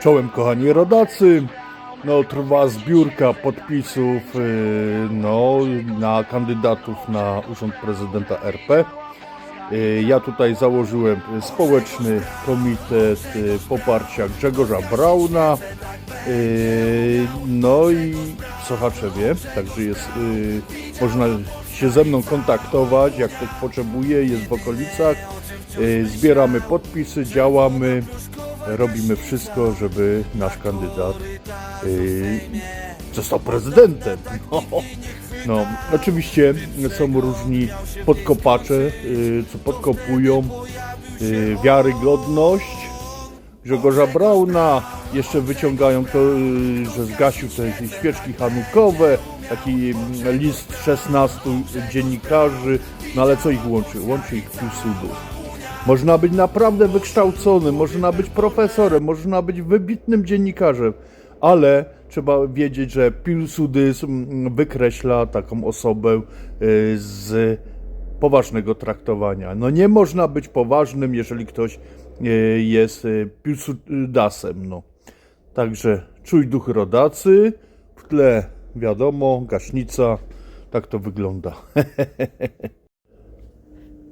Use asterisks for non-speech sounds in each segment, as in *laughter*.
Czołem kochani rodacy. No, trwa zbiórka podpisów y, no, na kandydatów na urząd prezydenta RP. Y, Ja tutaj założyłem społeczny komitet y, poparcia Grzegorza Brauna. No i w Sochaczewie, także jest, można się ze mną kontaktować, jak ktoś potrzebuje, jest w okolicach. Zbieramy podpisy, działamy, robimy wszystko, żeby nasz kandydat y, został prezydentem. No. *laughs* No, oczywiście są różni podkopacze, y, co podkopują y, wiarygodność Grzegorza Brauna. Jeszcze wyciągają to, że zgasił te świeczki hanukowe, taki mm, list 16 dziennikarzy, no ale co ich łączy? Łączy ich Piłsudów. Można być naprawdę wykształcony, można być profesorem, można być wybitnym dziennikarzem, ale trzeba wiedzieć, że Piłsudizm wykreśla taką osobę y, z poważnego traktowania. No nie można być poważnym, jeżeli ktoś y, jest y, Piłsudasem. No. Także czuj duch rodacy, w tle wiadomo, gaśnica, tak to wygląda. *laughs*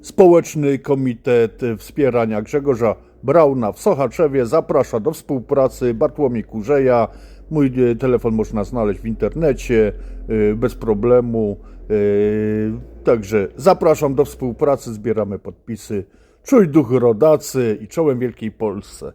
Społeczny Komitet Wspierania Grzegorza Brauna w Sochaczewie zaprasza do współpracy Bartłomiej Kurzeja. Mój e, telefon można znaleźć w internecie e, bez problemu. E, Także zapraszam do współpracy, zbieramy podpisy. Czuj duch rodacy i czołem Wielkiej Polsce.